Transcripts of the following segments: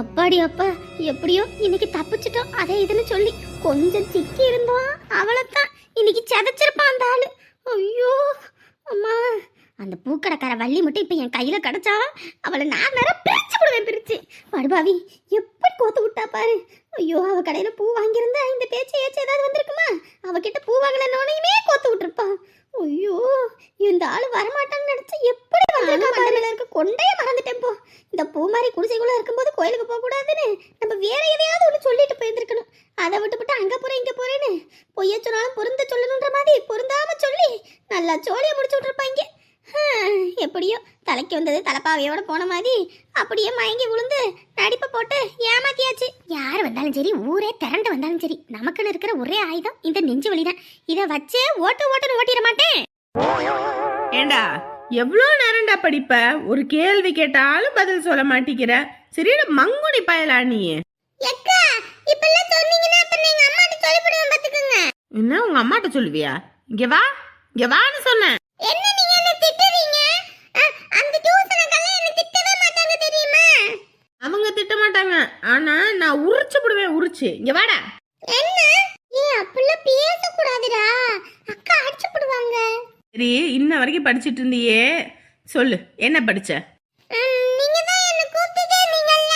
அப்பாடி அப்பா எப்படியோ இன்னைக்கு தப்பிச்சிட்டோம். அதை இதுன்னு சொல்லி கொஞ்சம் சிக்கி இருந்தோம். அவ்வளோதான் இன்னைக்கு செதைச்சிருப்பான் அந்த ஆளு. ஐயோ அம்மா. அந்த பூக்கடைக்கார வள்ளி மட்டும் இப்போ என் கையில் கிடச்சா அவளை நான் நேரம் பிரிச்சு விடுவேன் பிரிச்சு. படுபாவி எப்படி கோத்து விட்டா பாரு. ஐயோ அவ கடையில் பூ வாங்கியிருந்தா இந்த பேச்சு ஏச்சு ஏதாவது வந்திருக்குமா? அவகிட்ட பூ வாங்கலன்னோனையுமே கோத்து விட்டுருப்பான் ஐயோ இந்த ஆள் வரமாட்டான்னு நினைச்சு எப்படி மண்டல இருக்க கொண்டையே மறந்துட்டேன் போ. இந்த பூ மாதிரி குடிசைக்குள்ள இருக்கும்போது கோயிலுக்கு போக கூடாதுன்னு நம்ம வேற எதையாவது ஒன்று சொல்லிட்டு போயிருந்திருக்கணும். அதை விட்டுவிட்டு அங்க போறேன் இங்க போறேன்னு பொய்ய சொன்னாலும் பொருந்த சொல்லணுன்ற மாதிரி பொருந்தாம சொல்லி நல்லா சோழியை முடிச்சு விட்டுருப்பாங்க ஹம், எப்படியோ தலைக்கு வந்தது தலைப்பாவையோட போன மாதிரி அப்படியே மயங்கி விழுந்து நடிப்பை போட்டு ஏமாத்தியாச்சு. யார் வந்தாலும் சரி ஊரே திரண்டு வந்தாலும் சரி நமக்குன்னு இருக்கிற ஒரே ஆயுதம் இந்த நெஞ்சு வலிதான். இதை வச்சே ஓட்டு ஓட்டுன்னு ஓட்டிட மாட்டேன். ஏண்டா எவ்வளோ நேரம்டா படிப்ப? ஒரு கேள்வி கேட்டாலும் பதில் சொல்ல மாட்டேங்கிற சரிடா மங்குடி பயலா நீ. எக்கா இப்பெல்லாம் சொன்னீங்கன்னா அப்புறம் எங்க அம்மாட்ட சொல்லிவிடுவேன் பாத்துக்கோங்க. என்ன உங்க அம்மாட்ட சொல்லுவியா? இங்க வா இங்க வான்னு சொன்னேன். என்ன நீங்க என்ன திட்டுறீங்க? அந்த டியூஷனுக்கெல்லாம் என்ன திட்டவே மாட்டாங்க தெரியுமா? அவங்க திட்ட மாட்டாங்க. ஆனா நான் உரிச்சு போடுவேன் உரிச்சு. இங்க வாடா. என்ன? ஏன் அப்படிலாம் பேசக்கூடாதுடா. அக்கா அடிச்சு போடுவாங்க. சரி இன்ன வரைக்கும் படிச்சிட்டு இருந்தியே. சொல்லு என்ன படிச்ச? நீங்க தான் என்ன கூப்பிட்டுட்டே இருந்தீங்கல்ல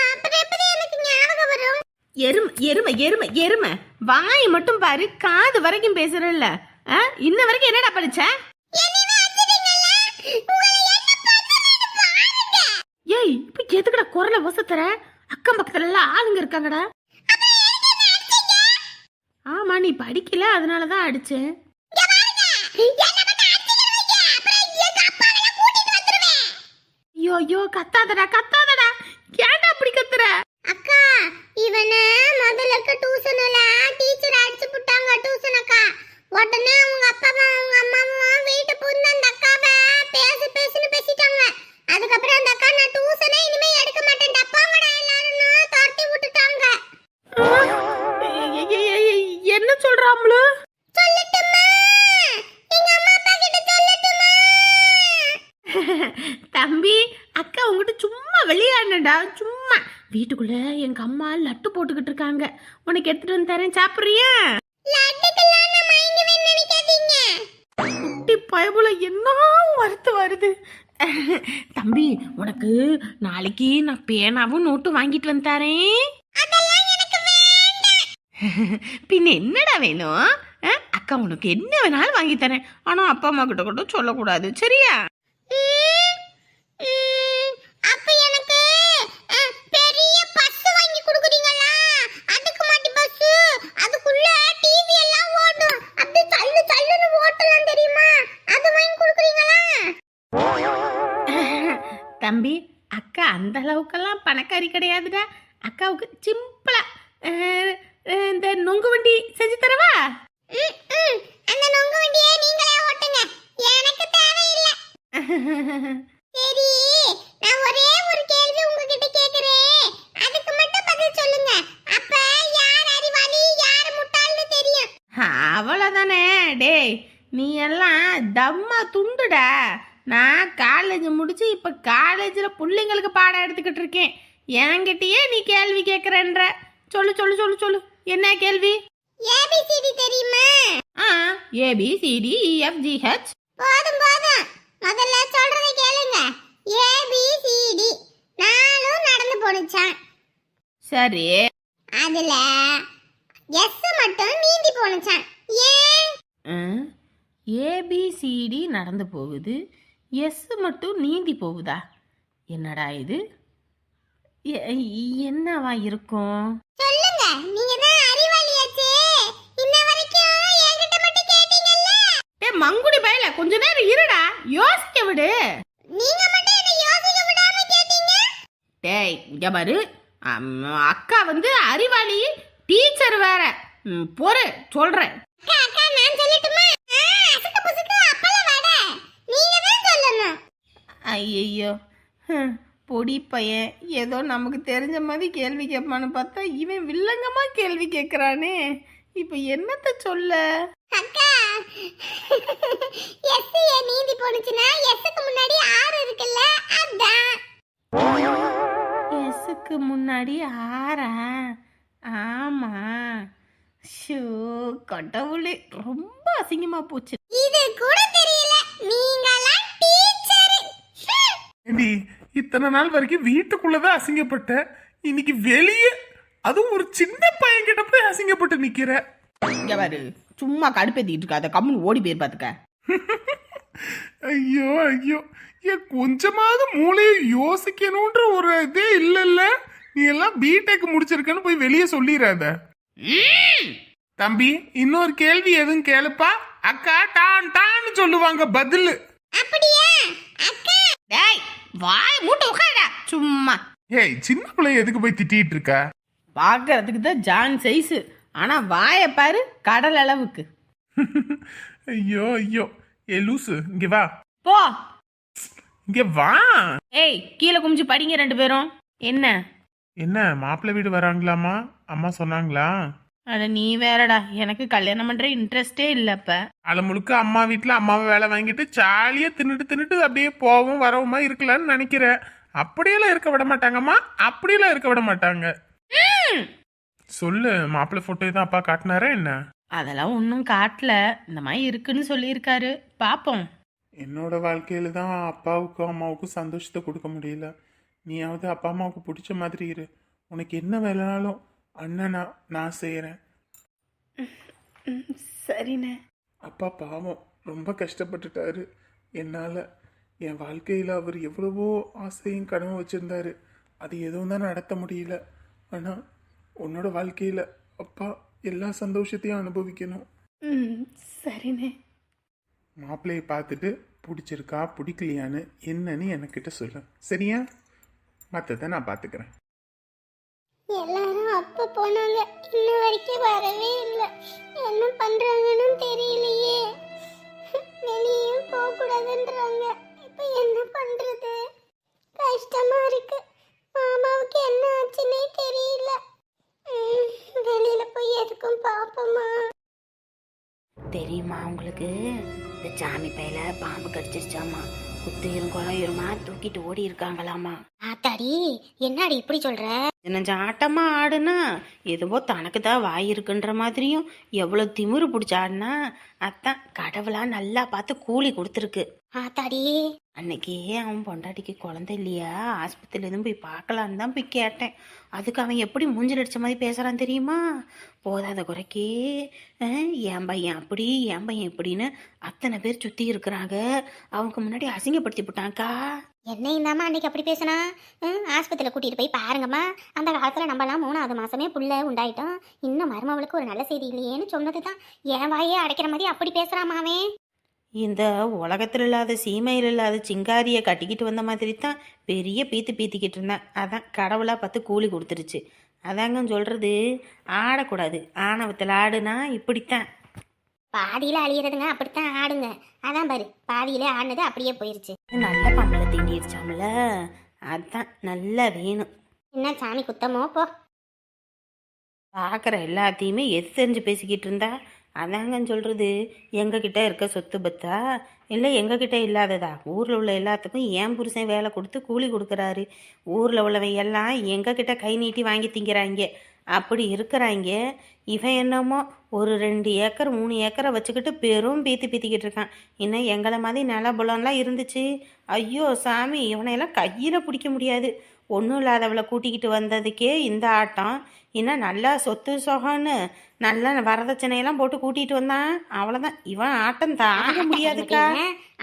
அப்புறம் எப்படி எனக்கு ஞாபகம் வரும்? எருமை எருமை எருமை எருமை. வாய் மட்டும் பாரு காது வரைக்கும் பேசுறல்ல? இன்ன வரைக்கும் என்னடா படிச்ச? இப்ப எதுக்குடா குரலை வசத்துற அக்கம் பக்கத்துல எல்லாம் ஆளுங்க இருக்காங்கடா. ஆமா நீ படிக்கல அதனாலதான் அடிச்சேன். ஐயோ ஐயோ கத்தாதடா கத்தாதடா. ஏன்டா அப்படி கத்துற? அக்கா இவன முதல்ல டியூஷன்ல டீச்சர் அடிச்சு விட்டாங்க டியூஷன் அக்கா. உடனே அவங்க அப்பாவும் அவங்க அம்மாவும் வீட்டு புந்து வீட்டுக்குள்ள எங்க அம்மா லட்டு போட்டுக்கிட்டு இருக்காங்க. உனக்கு எடுத்துட்டு வந்து தரேன். சாப்பிடுறியா? குட்டி பயபுல என்ன வருத்து வருது? தம்பி உனக்கு நாளைக்கு நான் பேனாவும் நோட்டும் வாங்கிட்டு வந்து தரேன். பின்ன என்னடா வேணும்? அக்கா உனக்கு என்ன வேணாலும் வாங்கி தரேன். ஆனா அப்பா அம்மா கிட்ட கூட சொல்லக்கூடாது. சரியா? தம்பி அக்கா அந்த அளவுக்கெல்லாம் பணக்காரி கிடையாதுடா. அக்காவுக்கு சிம்பிளா இந்த நொங்கு வண்டி செஞ்சு தரவா? அந்த நொங்கு வண்டியை நீங்களே ஓட்டுங்க. எனக்கு தேவையில்லை. சரி நான் ஒரே ஒரு கேள்வி உங்ககிட்ட கேக்குறேன். அதுக்கு மட்டும் பதில் சொல்லுங்க. அப்ப யார் அறிவாளி யார் முட்டாள்னு தெரியும். அவ்வளோதானே டேய் நீ எல்லாம் தம்மா துண்டுடா. நான் காலேஜ் முடிச்சு இப்போ காலேஜில் பிள்ளைங்களுக்கு பாடம் எடுத்துக்கிட்டு இருக்கேன். என்கிட்டயே நீ கேள்வி கேட்குறேன்ற சொல்லு சொல்லு சொல்லு சொல்லு. என்ன கேள்வி? ஏபிசிடி தெரியுமா? ஆ ஏபிசிடி இஎஃப்ஜிஹெச் போதும் போதும். முதல்ல சொல்றத கேளுங்க. ஏபிசிடி நானும் நடந்து போனுச்சான் சரி. அதுல எஸ் மட்டும் நீந்தி போனுச்சான் ஏன்? ஏபிசிடி நடந்து போகுது. எஸ் மட்டும் நீந்தி போகுதா? என்னடா இது? என்னவா இருக்கும்? சொல்லுங்க. நீங்க தான் அறிவாளியாச்சே. இன்ன வரைக்கும் என்கிட்ட மட்டும் கேட்டீங்கல்ல? டே மங்குடி பயல கொஞ்ச நேரம் இருடா. யோசிக்க விடு. நீங்க மட்டும் என்ன யோசிக்க விடாம கேட்டீங்க? டேய் இங்க பாரு. அக்கா வந்து அறிவாளி டீச்சர் வேற. பொறு சொல்றேன். அக்கா அக்கா நான் சொல்லட்டுமா? அசுக்கு புசுக்கு அப்பள வடை. நீங்க ஐயையோ. பொடி பையன். ஏதோ நமக்கு தெரிஞ்ச மாதிரி கேள்வி கேட்பான்னு பார்த்தா இவன் வில்லங்கமா கேள்வி கேட்குறானே. இப்போ என்னத்த சொல்ல? அக்கா. எஸ் ஏ நீந்தி போனுச்சுன்னா எஸ்க்கு முன்னாடி ஆறு இருக்குல்ல அதான். எஸ்க்கு முன்னாடி ஆறா ஆமா. ஷோ கடவுளே ரொம்ப அசிங்கமா போச்சு. இது கூட தெரியல. நீங்களாம் ஏண்டி இத்தனை நாள் வரைக்கும் வீட்டுக்குள்ளதான் அசிங்கப்பட்ட இன்னைக்கு வெளியே அதுவும் ஒரு சின்ன பையன் கிட்ட போய் அசிங்கப்பட்டு நிக்கிற. இங்க பாரு சும்மா கடுப்பேத்திட்டு இருக்காத கம்முன்னு ஓடி போய் பாத்துக்க. ஐயோ ஐயோ ஏன் கொஞ்சமாவது மூளையை யோசிக்கணும்ன்ற ஒரு இதே இல்லைல்ல? நீ எல்லாம் பிடெக் முடிச்சிருக்கன்னு போய் வெளியே சொல்லிடாத தம்பி இன்னொரு கேள்வி எதுவும் கேளுப்பா? அக்கா டான் டான்னு சொல்லுவாங்க பதில். அப்படியா? அக்கா டேய் வாய் மூட்டை உட்காடா சும்மா. ஏய் சின்ன பிள்ளைய எதுக்கு போய் திட்டிட்டு இருக்க? பார்க்கறதுக்கு தான் ஜான் சைஸு. ஆனா வாயை பாரு கடல் அளவுக்கு. ஐயோ ஐயோ. ஏ லூசு இங்க வா. போ. இங்க வா. ஏய் கீழே குமிஞ்சு படிங்க ரெண்டு பேரும். என்ன? என்ன மாப்பிள்ளை வீடு வராங்களாமா அம்மா சொன்னாங்களா? அட நீ வேறடா. எனக்கு கல்யாணம் பண்ற இன்ட்ரெஸ்டே இல்ல இப்ப அது முழுக்க அம்மா வீட்டில் அம்மாவை வேலை வாங்கிட்டு ஜாலியா தின்னுட்டு தின்னுட்டு அப்படியே போவும் வரவுமா இருக்கலாம்னு நினைக்கிறேன். அப்படியெல்லாம் இருக்க விட மாட்டாங்கம்மா. அப்படியெல்லாம் இருக்க விட மாட்டாங்க. சொல்லு மாப்பிள்ளை போட்டோ தான் அப்பா காட்டினாரா என்ன? அதெல்லாம் ஒன்றும் காட்டல. இந்த மாதிரி இருக்குன்னு சொல்லியிருக்காரு. பாப்போம். என்னோட வாழ்க்கையில தான் அப்பாவுக்கும் அம்மாவுக்கும் சந்தோஷத்தை கொடுக்க முடியல. நீயாவது அப்பா அம்மாவுக்கு பிடிச்ச மாதிரி இரு. உனக்கு என்ன வேலைனாலும் அண்ணனா நான் செய்கிறேன் சரிண்ணே. அப்பா பாவம் ரொம்ப கஷ்டப்பட்டுட்டாரு. என்னால் என் வாழ்க்கையில் அவர் எவ்வளவோ ஆசையும் கனவு வச்சுருந்தாரு. அது எதுவும் தான் நடத்த முடியல. ஆனால் உன்னோட வாழ்க்கையில் அப்பா எல்லா சந்தோஷத்தையும் அனுபவிக்கணும். ம் சரிண்ணே. மாப்பிள்ளையை பார்த்துட்டு பிடிச்சிருக்கா பிடிக்கலையான்னு என்னன்னு என்கிட்ட சொல்லு. சரியா? மற்றதை நான் பார்த்துக்கிறேன் எல்லாரும் அப்ப போனாங்க. இன்ன வரைக்கும் வரவே இல்லை. என்ன பண்றாங்கன்னு தெரியலையே. வெளியும் போக கூடாதுன்றாங்க இப்ப என்ன பண்றது? கஷ்டமா இருக்கு. மாமாவுக்கு என்ன ஆச்சுன்னே தெரியல. வெளியில போய் எதுக்கும் பாப்போமா? தெரியுமா உங்களுக்கு? இந்த சாமி பையில பாம்பு கடிச்சிருச்சாமா? குத்துயிரும் குறையுருமா தூக்கிட்டு ஓடி இருக்காங்களாமா ஆத்தாடி என்னடி இப்படி சொல்ற? நெஞ்சம் ஆட்டமா ஆடுனா எதுவோ தனக்கு தான் வாய் இருக்குன்ற மாதிரியும் எவ்வளோ திமிரு பிடிச்ச ஆடுனா அதான் கடவுளா நல்லா பார்த்து கூலி கொடுத்துருக்கு. ஆத்தாடி அன்னைக்கு அவன் பொண்டாட்டிக்கு குழந்தை இல்லையா? ஆஸ்பத்திரியிலேருந்து போய் பார்க்கலான்னு தான் போய் கேட்டேன். அதுக்கு அவன் எப்படி மூஞ்சில் அடித்த மாதிரி பேசுகிறான் தெரியுமா? போதாத குறைக்கி. என் பையன் அப்படி என் பையன் இப்படின்னு அத்தனை பேர் சுற்றி இருக்கிறாங்க. அவங்க முன்னாடி அசிங்கப்படுத்தி விட்டாங்க்கா என்ன இல்லாமல் அன்னைக்கு அப்படி பேசினா? ஆஸ்பத்திரியில் கூட்டிகிட்டு போய் பாருங்கம்மா. அந்த காலத்தில் நம்மலாம் மூணாவது மாதமே புள்ள உண்டாயிட்டோம். இன்னும் மருமவளுக்கு ஒரு நல்ல செய்தி இல்லையேன்னு சொன்னது தான் என் வாயே அடைக்கிற மாதிரி அப்படி பேசுகிறாமாவே இந்த உலகத்தில் இல்லாத சீமையில் இல்லாத சிங்காரியை கட்டிக்கிட்டு வந்த மாதிரி தான் பெரிய பீத்து பீத்திக்கிட்டு இருந்தேன். அதான் கடவுளாக பார்த்து கூலி கொடுத்துருச்சு. அதாங்க சொல்கிறது ஆடக்கூடாது. ஆணவத்தில் ஆடுனா இப்படித்தான். பாதியில அழியறதுங்க அப்படித்தான் ஆடுங்க. அதான் பாரு பாதியில ஆடுனது அப்படியே போயிருச்சு. நல்ல பாம்பளை தீண்டிருச்சாம்ல அதான் நல்லா வேணும். என்ன சாமி குத்தமோ போ. பார்க்குற எல்லாத்தையுமே எது தெரிஞ்சு பேசிக்கிட்டு இருந்தா அதாங்க சொல்கிறது எங்ககிட்ட இருக்க சொத்து பத்தா? இல்லை எங்ககிட்ட இல்லாததா? ஊரில் உள்ள எல்லாத்துக்கும் ஏன் புருஷன் வேலை கொடுத்து கூலி கொடுக்குறாரு? ஊரில் உள்ளவன் எல்லாம் எங்ககிட்ட கை நீட்டி வாங்கி திங்கிறாங்க அப்படி இருக்கிறாங்க இவன் என்னமோ ஒரு ரெண்டு ஏக்கர் மூணு ஏக்கரை வச்சுக்கிட்டு பெரும் பீத்தி பீத்திக்கிட்டு இருக்கான். இன்னும் எங்களை மாதிரி நில புலம்லாம் இருந்துச்சு. ஐயோ சாமி இவனையெல்லாம் கையில் பிடிக்க முடியாது. ஒன்றும் இல்லாதவளை கூட்டிக்கிட்டு வந்ததுக்கே இந்த ஆட்டம். இன்னும் நல்லா சொத்து சொகன்னு நல்லா வரதட்சணையெல்லாம் போட்டு கூட்டிகிட்டு வந்தான். அவ்வளோதான் இவன் ஆட்டம் தாங்க முடியாதுக்கா.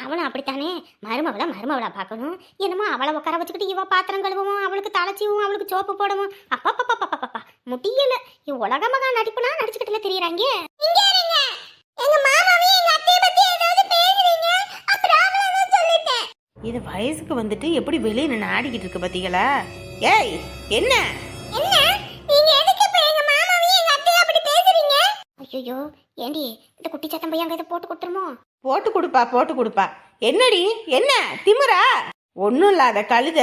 அவளும் அப்படித்தானே? மருமவளை மருமவளா பார்க்கணும். என்னமோ அவளை உட்கார வச்சுக்கிட்டு இவ பாத்திரம் கழுவவும் அவளுக்கு தலைச்சிவும் அவளுக்கு சோப்பு போடவும். அப்பா அப்பா அப்பா அப்பா முடியல இவ உலக மகா நடிப்புனா நடிச்சுக்கிட்டுல தெரியறாங்க. இங்க இருங்க. எங்க மாமாவையும் எங்க அத்தைய பத்தி ஏதாவது பேசுறீங்க அப்புறம் அவ்வளவுதான் சொல்லிட்டேன் இது வயசுக்கு வந்துட்டு எப்படி வெளியே நின்று ஆடிக்கிட்டு இருக்கு பார்த்தீங்களா ஏய் என்ன? என்ன? நீங்க எதுக்கு இப்ப எங்க மாமாவையும் எங்க அத்தைய அப்படி பேசுறீங்க? ஐயோ ஏண்டி இந்த குட்டி சத்தம் போய் அங்க இதை போட்டு கொடுத்துருமோ? போட்டு கொடுப்பா போட்டு கொடுப்பா. என்னடி? என்ன? திமிரா? ஒன்றும் இல்லாத கழுத.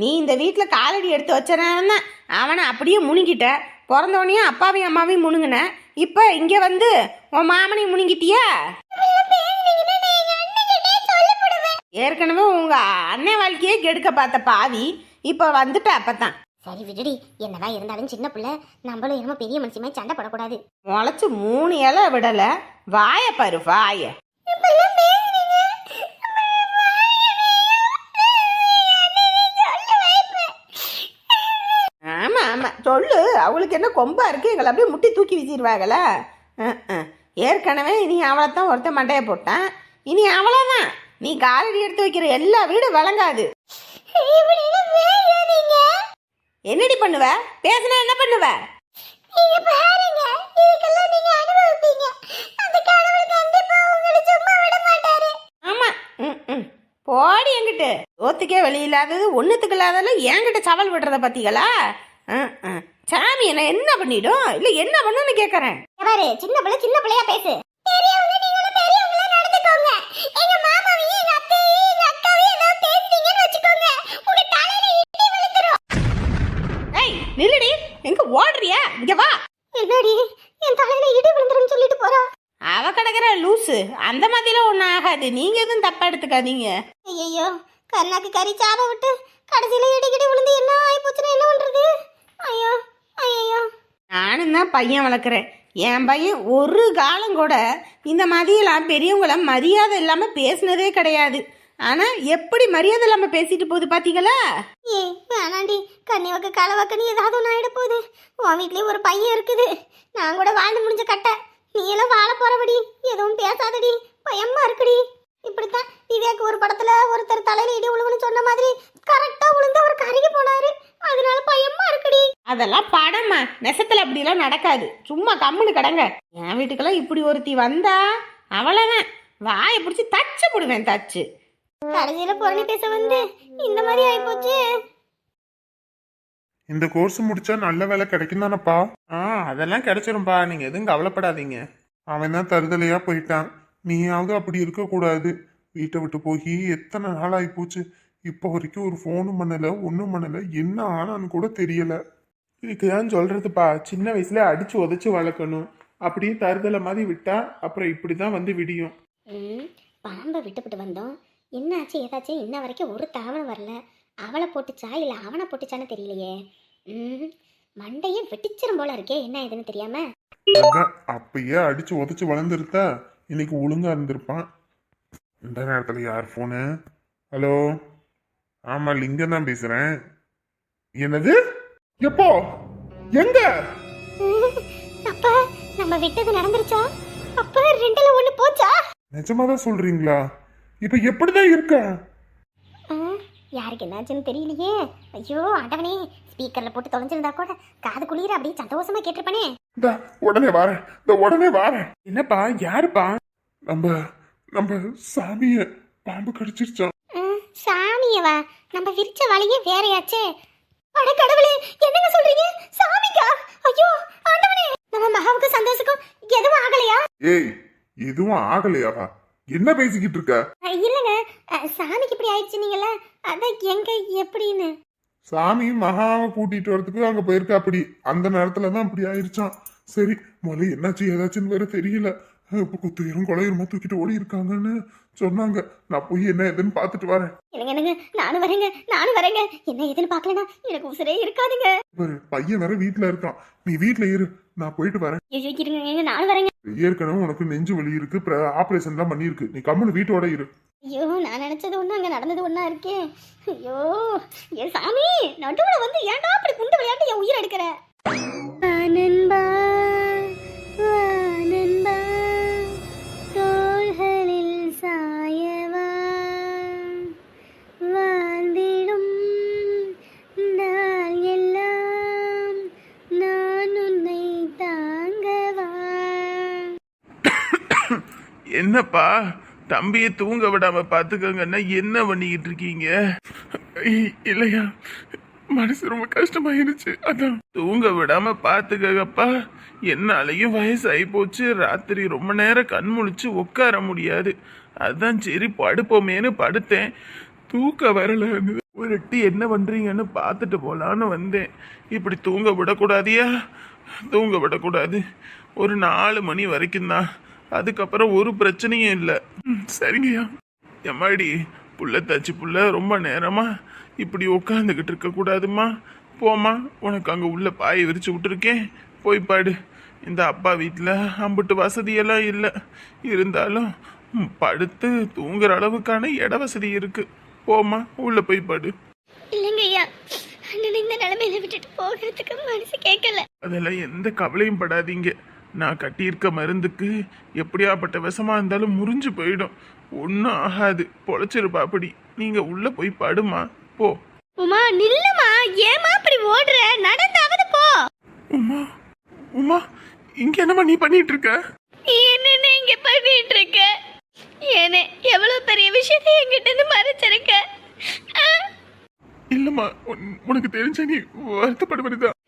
நீ இந்த வீட்டில் காலடி எடுத்து வச்சனா அவனை அப்படியே முணுங்கிட்ட. பிறந்தவனையும் அப்பாவையும் அம்மாவையும் முணுங்கின. இப்போ இங்கே வந்து உன் மாமனையும் முணுங்கிட்டியா? ஏற்கனவே உங்க அண்ணன் வாழ்க்கையே கெடுக்க பார்த்த பாவி இப்போ வந்துட்ட அப்பதான் சரி விடுடி என்னதான் இருந்தாலும் சின்ன பிள்ளை நம்மளும் என்னமோ பெரிய மனுஷமே சண்டை போடக்கூடாது. முளைச்சு மூணு இலை விடலை வாய பாரு வாய. ஆமா ஆமா. சொல்லு அவளுக்கு என்ன கொம்பா இருக்கு? எங்களை அப்படியே முட்டி தூக்கி வீசிடுவாங்கள? ஏற்கனவே இனி அவளை தான் ஒருத்தன் மண்டையை போட்டான். இனி அவளைதான். நீ காலடி எடுத்து வைக்கிற எல்லா வீடும் வழங்காது என்னடி பண்ணுவ? பேசினா என்ன பண்ணுவ. போடி என்கிட்ட சோத்துக்கே வழி இல்லாதது ஒன்றுத்துக்கு இல்லாதல என்கிட்ட சவால் விடுறத பார்த்தீங்களா. சாமி என்ன என்ன பண்ணிடும்? இல்லை என்ன பண்ணுன்னு கேட்குறேன் சின்ன பிள்ளை சின்ன பிள்ளையா பேசு. எங்க ஓடுறியா? இங்க வா. என்னடி? என் தலையில இடி விழுந்துரும் சொல்லிட்டு போறா. அவ கிடக்குற லூசு. அந்த மாதிரிலாம் ஒன்றும் ஆகாது. நீங்க எதுவும் தப்பா எடுத்துக்காதீங்க. ஐயோ கண்ணாக்கு கறி சாப விட்டு கடைசியில இடி கிடி விழுந்து என்ன ஆயி போச்சுன்னா என்ன பண்றது? ஐயோ ஐயோ நானும் தான் பையன் வளர்க்குறேன். என் பையன் ஒரு காலம் கூட இந்த மாதிரியெல்லாம் பெரியவங்கள மரியாதை இல்லாமல் பேசுனதே கிடையாது. ஆனால் எப்படி மரியாதை இல்லாமல் பேசிட்டு போகுது பார்த்தீங்களா ஏய் வேணாண்டி. கண்ணி வைக்க களை வைக்க நீ ஏதாவது ஒன்று ஆயிட போகுது. உன் வீட்லயே ஒரு பையன் இருக்குது. நான் கூட வாழ்ந்து முடிஞ்ச கட்டை. நீ எல்லாம் வாழ போறபடி. எதுவும் பேசாதடி. பயமா இருக்குடி. இப்படித்தான் விவேக் ஒரு படத்துல ஒருத்தர் தலையில இடி விழுவுன்னு சொன்ன மாதிரி கரெக்டா விழுந்து அவர் கருகி போனாரு. அதனால பயமா இருக்குடி. அதெல்லாம் படமா. நெசத்தில் அப்படிலாம் நடக்காது. சும்மா கம்முன்னு கிடங்க. என் வீட்டுக்கெல்லாம் இப்படி ஒருத்தி வந்தா அவ்வளோதான் வாயை பிடிச்சி தச்சு போடுவேன் தச்சு. கடைசியில புரணி பேச வந்து இந்த மாதிரி ஆயிப்போச்சு. இந்த கோர்ஸ் முடிச்சா நல்ல வேலை கிடைக்கும் தானப்பா? ஆ அதெல்லாம் கிடைச்சிரும்பா. நீங்க எதுவும் கவலைப்படாதீங்க. அவன் தான் தருதலையா போயிட்டான். நீயாவது அப்படி இருக்கக்கூடாது. வீட்டை விட்டு போய் எத்தனை நாள் ஆகி போச்சு இப்போ வரைக்கும் ஒரு ஃபோனும் பண்ணல ஒன்றும் பண்ணல. என்ன ஆனான்னு கூட தெரியல. இதுக்கு தான் சொல்றதுப்பா? சின்ன வயசுல அடிச்சு உதைச்சு வளர்க்கணும். அப்படியே தருதலை மாதிரி விட்டா அப்புறம் இப்படி தான் வந்து விடியும். பாம்பை விட்டுவிட்டு வந்தோம். என்னாச்சு ஏதாச்சும்? இன்ன வரைக்கும் ஒரு தாவணம் வரல. அவளை போட்டுச்சா? இல்லை அவனை போட்டுச்சான்னு தெரியலையே. ம் மண்டையே வெட்டிச்சிரும் போல இருக்கே. என்ன ஏதுன்னு தெரியாம? அப்பயே அடிச்சு உதைச்சு வளர்ந்துருத்தா இன்னைக்கு ஒழுங்கா இருந்திருப்பான். இந்த நேரத்துல யார் ஃபோனு ஹலோ ஆமா லிங்கம் தான் பேசுறேன். என்னது? எப்போ? எங்க? அப்ப நம்ம விட்டது நடந்துருச்சா? அப்ப ரெண்டுல ஒண்ணு போச்சா? நிஜமா தான் சொல்றீங்களா? இப்ப எப்படிதான் இருக்க? ஆ, யாருக்கு என்னாச்சுன்னு தெரியலையே. ஐயோ ஆண்டவனே ஸ்பீக்கர்ல போட்டு தொலைஞ்சிருந்தா கூட காது குளிர அப்படியே சந்தோஷமா கேட்டிருப்பனே. இந்த உடனே வாரேன். இந்த உடனே வாரேன். என்னப்பா யாருப்பா? நம்ம நம்ம சாமிய பாம்பு கடிச்சிருச்சான் ம், சாமியவா? நம்ம விரிச்ச வழியே வேறையாச்சே. அட கடவுளே என்னங்க சொல்றீங்க? சாமிக்கா? ஐயோ ஆண்டவனே நம்ம மகாவுக்கு சந்தோஷக்கும் எதுவும் ஆகலையா? ஏய் எதுவும் ஆகலையாவா என்ன பேசிக்கிட்டு இருக்க? இல்லைங்க. சாமிக்கு இப்படி ஆயிடுச்சு நீங்கள அதான் எங்க எப்படின்னு? சாமி மகாவை கூட்டிட்டு வரதுக்கு அங்க போயிருக்கா அப்படி. அந்த நேரத்துல தான் அப்படி ஆயிருச்சான் சரி முதல்ல என்னாச்சு ஏதாச்சுன்னு வேற தெரியல. இப்ப குத்துயிரும் கொலையுமா தூக்கிட்டு ஓடி இருக்காங்கன்னு சொன்னாங்க. நான் போய் என்ன ஏதுன்னு பார்த்துட்டு வரேன். இல்லைங்க என்னங்க? நானும் வரேங்க நானும் வரேங்க. என்ன ஏதுன்னு பார்க்கலனா எனக்கு உசுரே இருக்காதுங்க. பாரு பையன் வேற வீட்டுல இருக்கான். நீ வீட்டுல இரு நான் போயிட்டு வரேன். ஐயோ இருங்க நானும் வரேங்க. ஏற்கனவே உனக்கு நெஞ்சு வலி இருக்கு ஆபரேஷன் தான் பண்ணியிருக்கு. நீ கம்முனு வீட்டோட இரு. ஐயோ நான் நினைச்சது ஒண்ணு அங்க நடந்தது ஒண்ணா இருக்கே. ஐயோ ஏ சாமி நடுவுல வந்து ஏன்டா அப்படி குண்டு விளையாட்டு என் உயிர் எடுக்கிற? வானன்பா என்னப்பா? தம்பியை தூங்க விடாம பாத்துக்கோங்கன்னா என்ன பண்ணிக்கிட்டு இருக்கீங்க? இல்லையா? மனசு ரொம்ப கஷ்டமாயிருச்சு அதான். தூங்க விடாம பாத்துக்கப்பா என்னாலையும் வயசாகி போச்சு. ராத்திரி ரொம்ப நேரம் கண் முழிச்சு உட்கார முடியாது. அதான் சரி படுப்போமேன்னு படுத்தேன். தூக்க வரல. ஒரு எட்டி என்ன பண்றீங்கன்னு பார்த்துட்டு போலான்னு வந்தேன். இப்படி தூங்க விடக்கூடாதியா? தூங்க விடக்கூடாது. ஒரு நாலு மணி வரைக்கும் தான் அதுக்கப்புறம் ஒரு பிரச்சனையும் இல்லை. சரிங்கய்யா. எம்மாடி புள்ள தச்சு புள்ள ரொம்ப நேரமா இப்படி உட்காந்துக்கிட்டு இருக்க கூடாதும்மா போம்மா உனக்கு அங்கே உள்ள பாயை விரிச்சு விட்டுருக்கேன். போய் பாடு. இந்த அப்பா வீட்டில் அம்புட்டு வசதியெல்லாம் இல்லை. இருந்தாலும் படுத்து தூங்குற அளவுக்கான இட வசதி இருக்கு. போம்மா உள்ள போய் படு. இல்லைங்க ஐயா அண்ணன் இந்த நிலைமையில விட்டுட்டு போகிறதுக்கு மனசு கேட்கல. அதெல்லாம் எந்த கவலையும் படாதீங்க. நான் கட்டியிருக்க மருந்துக்கு எப்படியாப்பட்ட விஷமா இருந்தாலும் முறிஞ்சு போயிடும். ஒன்றும் ஆகாது. பொழைச்சிருப்பா அப்படி. நீங்க உள்ள போய் படுமா. போ. உமா நில்லுமா. ஏமா அப்படி ஓடுற? நடந்தாவது போ. உமா உமா இங்க என்னம்மா நீ பண்ணிட்டு இருக்க என்னென்ன இங்க பண்ணிட்டு இருக்க ஏனே எவ்வளவு பெரிய விஷயத்தை என்கிட்ட இருந்து மறைச்சிருக்க? ஆ, இல்லம்மா உன்- உனக்கு தெரிஞ்ச நீ வருத்தப்படுவதுதான்.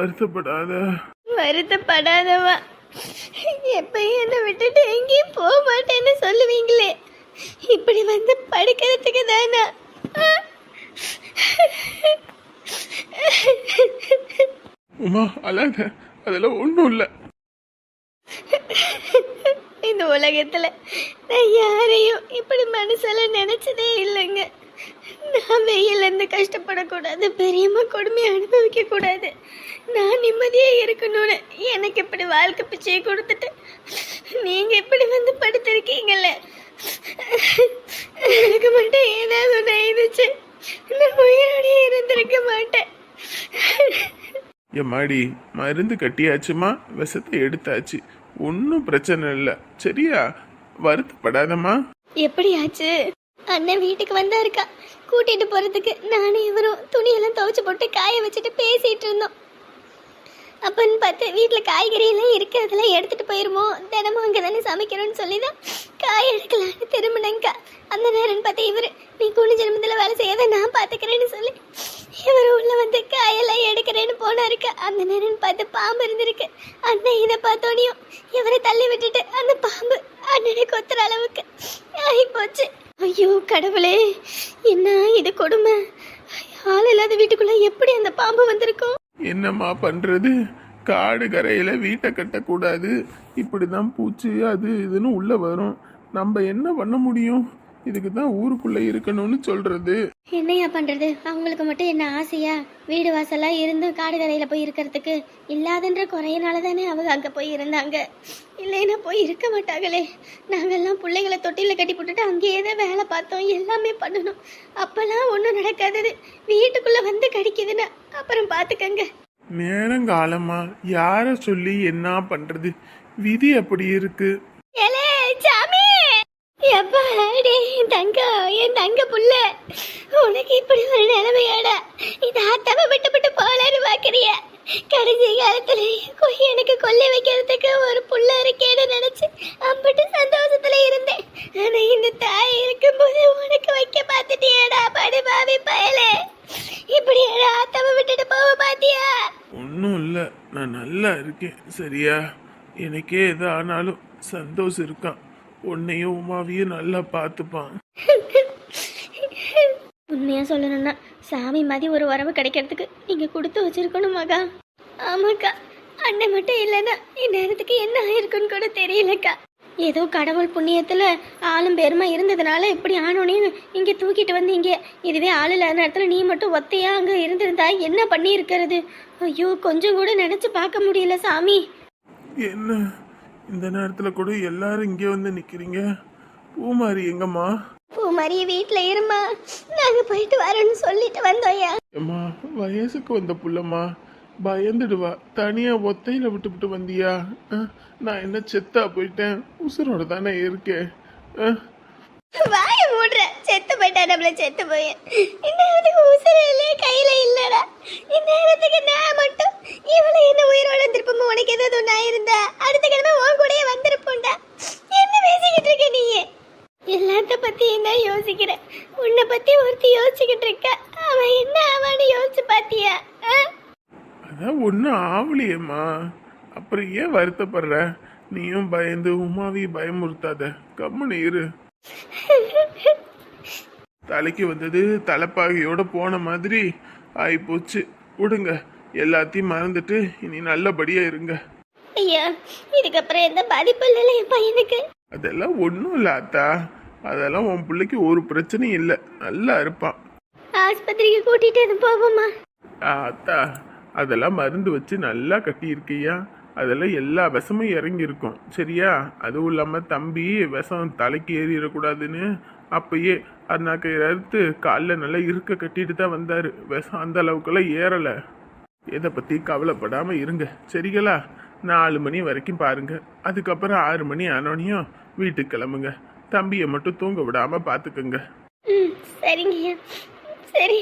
வருத்தப்படாத. வருத்தப்படாதவா. எப்பயும் என்னை விட்டுட்டு எங்கேயும் போக மாட்டேன்னு சொல்லுவீங்களே. இப்படி வந்து படுக்கிறதுக்கு தானா? உமா அழாத. அதெல்லாம் ஒன்றும் இல்லை. இந்த உலகத்துல நான் யாரையும் இப்படி மனசுல நினைச்சதே இல்லைங்க. நான் வெயில்ல இருந்து கஷ்டப்படக்கூடாது பெரியம்மா கொடுமையை அனுபவிக்க கூடாது நான் நிம்மதியா இருக்கணும்னு எனக்கு இப்படி வாழ்க்கை பிச்சையை கொடுத்துட்டு நீங்க இப்படி வந்து படுத்திருக்கீங்கல்ல? எனக்கு மட்டும் ஏதாவது ஒன்று ஆயிடுச்சு. நான் உயிரோடய இருந்திருக்க மாட்டேன். எம்மாடி மருந்து கட்டியாச்சுமா? விஷத்தை எடுத்தாச்சு. ஒன்றும் பிரச்சனை இல்லை. சரியா? வருத்தப்படாதம்மா. எப்படியாச்சு? அண்ணன் வீட்டுக்கு வந்தாருக்கா கூட்டிட்டு போறதுக்கு நானும் இவரும் துணியெல்லாம் துவைச்சு போட்டு காய வச்சுட்டு பேசிட்டு இருந்தோம். அப்பன்னு பார்த்து வீட்டில் காய்கறி எல்லாம் எடுத்துகிட்டு போயிடுவோம் எடுத்துட்டு போயிருமோ? தினமும் அங்கே தானே சமைக்கணும்னு சொல்லி தான் காய் எடுக்கலான்னு திரும்பினேங்க்கா அந்த நேரம்னு பார்த்து இவர் நீ குனிஞ்ச ஜென்மத்தில் வேலை செய்யாத நான் பார்த்துக்கிறேன்னு சொல்லி இவர் உள்ள வந்து காயெல்லாம் எடுக்கிறேன்னு போனாருக்கா. அந்த நேரம்னு பார்த்து பாம்பு இருந்திருக்கு. அண்ணன் இதை பார்த்தோனையும் இவரை தள்ளி விட்டுட்டு அந்த பாம்பு அண்ணனை கொத்துற அளவுக்கு ஆகி போச்சு ஐயோ கடவுளே என்ன இது கொடுமை? ஆள் இல்லாத வீட்டுக்குள்ளே எப்படி அந்த பாம்பு வந்திருக்கும்? என்னம்மா பண்ணுறது காடு கரையில் வீட்டை கட்டக்கூடாது. இப்படி தான் பூச்சி அது இதுன்னு உள்ளே வரும். நம்ம என்ன பண்ண முடியும்? இதுக்கு தான் ஊருக்குள்ள இருக்கணும்னு சொல்றது. என்னையா பண்றது? அவங்களுக்கு மட்டும் என்ன ஆசையா? வீடு வாசலா இருந்து காடு கரையில போய் இருக்கிறதுக்கு இல்லாதன்ற குறையனால தானே அவங்க அங்க போய் இருந்தாங்க. இல்லைன்னா போய் இருக்க மாட்டாங்களே. நாங்கெல்லாம் பிள்ளைங்களை தொட்டில கட்டி போட்டுட்டு அங்கேயே தான் வேலை பார்த்தோம். எல்லாமே பண்ணணும். அப்பெல்லாம் ஒன்றும் நடக்காதது. வீட்டுக்குள்ள வந்து கடிக்குதுன்னா. அப்புறம் பார்த்துக்கங்க நேரங்காலமா யார சொல்லி என்ன பண்றது? விதி அப்படி இருக்கு. சாமி! என் தங்கம் என் தங்க புள்ள. உனக்கு இப்படி ஒரு நிலைமையாடா இந்த அத்தவை விட்டு விட்டு போலான்னு பாக்குறிய கடைசி காலத்துல எனக்கு கொல்ல வைக்கிறதுக்கு ஒரு புள்ள இருக்கேன்னு நினைச்சு அம்பிட்டு சந்தோஷத்துல இருந்தேன். ஆனா இந்த தாய் இருக்கும்போது உனக்கு வைக்க பார்த்துட்டியேடா படுபாவி பயலே. இப்படி அத்தவை விட்டுட்டு போக பாத்தியா ஒன்றும் இல்லை நான் நல்லா இருக்கேன் சரியா? எனக்கே எது ஆனாலும் சந்தோஷம் இருக்கான். உன்னையும் உமாவையும் நல்லா பார்த்துப்பான். உண்மையா சொல்லணும்னா சாமி மாதிரி ஒரு உறவு கிடைக்கிறதுக்கு நீங்க கொடுத்து வச்சிருக்கணும் மகா. ஆமாக்கா அண்ணன் மட்டும் இல்லைன்னா இந்நேரத்துக்கு என்ன ஆயிருக்குன்னு கூட தெரியலக்கா. ஏதோ கடவுள் புண்ணியத்துல ஆளும் பெருமா இருந்ததுனால இப்படி ஆனோனையும் இங்க தூக்கிட்டு வந்தீங்க இதுவே ஆள் இல்லாத நேரத்துல நீ மட்டும் ஒத்தையா அங்க இருந்திருந்தா என்ன பண்ணி இருக்கிறது ஐயோ கொஞ்சம் கூட நினைச்சு பார்க்க முடியல சாமி. என்ன? இந்த நேரத்தில் கூட எல்லாரும் இங்கே வந்து நிற்கிறீங்க பூமாரி எங்கம்மா? பூமாரி வீட்டுல இருமா? நாங்க போயிட்டு வரோன்னு சொல்லிட்டு வந்தோயா அம்மா வயசுக்கு வந்த புள்ளம்மா. பயந்துடுவா. தனியா ஒத்தையில விட்டுவிட்டு வந்தியா? நான் என்ன செத்தா போயிட்டேன்? உசுரோட தானே இருக்கேன். வாய மூடுற. செத்து போயிட்டா நம்மள செத்து போய். இந்நேரத்துக்கு உசுரலே இல்லடா இந்நேரத்துக்கு நான் மட்டும் இவளை என்ன உயிரோட திருப்பமா உனக்கு ஏதாவது ஆயிருந்தா அடுத்த கிழமை உன் கூடயே வந்திருப்போம்டா. என்ன பேசிக்கிட்டு இருக்க நீ எல்லாத்த பத்தி என்ன யோசிக்கிற? உன்னை பத்தி ஒருத்தி யோசிச்சுக்கிட்டு இருக்க. அவன் என்ன ஆவான்னு யோசிச்சு பாத்தியா? ஆ? அதான் ஒன்றும் ஆவலியேம்மா. அப்புறம் ஏன் வருத்தப்படுற? நீயும் பயந்து உமாவையும் பயமுறுத்தாத. கம்முன்னு இரு. தலைக்கு வந்தது தலைப்பாகையோட போன மாதிரி ஆயிப்போச்சு. விடுங்க. எல்லாத்தையும் மறந்துட்டு இனி நல்லபடியா இருங்க. ஐயா இதுக்கப்புறம் எந்த பாதிப்பும் இல்லைல்ல என் பையனுக்கு. அதெல்லாம் ஒன்றும் இல்லை அத்தா. அதெல்லாம் உன் பிள்ளைக்கு ஒரு பிரச்சனையும் இல்லை. நல்லா இருப்பான். ஆஸ்பத்திரிக்கு கூட்டிட்டு எதுவும் போவோமா ஆ, அத்தா அதெல்லாம் மருந்து வச்சு நல்லா கட்டியிருக்கியா? அதெல்லாம் எல்லா விஷமும் இறங்கி இருக்கும் சரியா? அதுவும் இல்லாமல் தம்பி விஷம் தலைக்கு ஏறிடக்கூடாதுன்னு அப்பயே அருணாக்கை அறுத்து காலில் நல்லா இருக்க கட்டிட்டு தான் வந்தார். விஷம் அந்த அளவுக்கெல்லாம் ஏறலை. எதை பற்றி கவலைப்படாமல் இருங்க. சரிங்களா? நாலு மணி வரைக்கும் பாருங்க. அதுக்கப்புறம் ஆறு மணி ஆனோனையும் வீட்டுக்கு கிளம்புங்க. தம்பியை மட்டும் தூங்க விடாமல் பார்த்துக்குங்க சரிங்க. சரி.